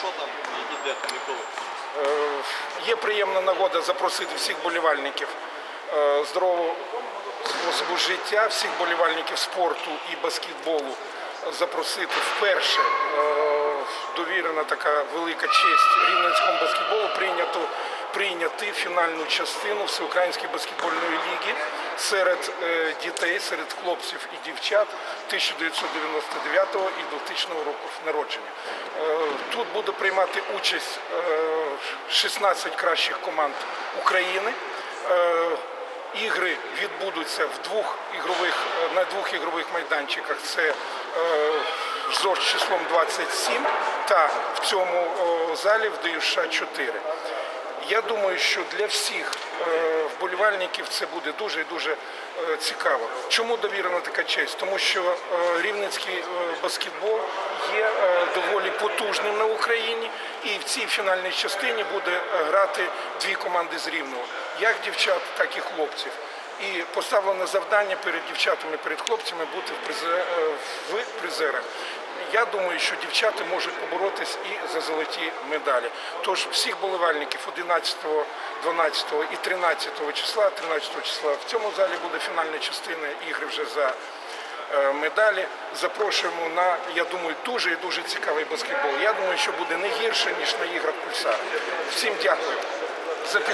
що там і там і коли? Є приємна нагода запросити всіх болівальників е, здорового способу життя, всіх болівальників спорту і баскетболу запросити вперше. е, Довірена така велика честь рівненському баскетболу прийняти фінальну частину Всеукраїнської баскетбольної ліги серед е, дітей, серед хлопців і дівчат 1999 і 2000 року народження. Е, Тут буде приймати участь е, 16 кращих команд України. Е, Ігри відбудуться в двох ігрових е, на двох ігрових майданчиках. Це е, ЗОЖ числом 27 та в цьому залі в ДЮШ 4. Я думаю, що для всіх е, вболівальників це буде дуже і дуже е, цікаво. Чому довірена така честь? Тому що е, рівненський баскетбол є доволі потужним на Україні, і в цій фінальній частині буде грати дві команди з рівного, як дівчат, так і хлопців. І поставлене завдання перед дівчатами, перед хлопцями бути в, призе, е, в призерах. Я думаю, що дівчата можуть поборотись і за золоті медалі. Тож всіх болівальників 11, 12 і 13 числа, 13 числа в цьому залі буде фінальна частина ігри вже за е, медалі. Запрошуємо на, я думаю, дуже і дуже цікавий баскетбол. Я думаю, що буде не гірше, ніж на іграх пульсар. Всім дякую.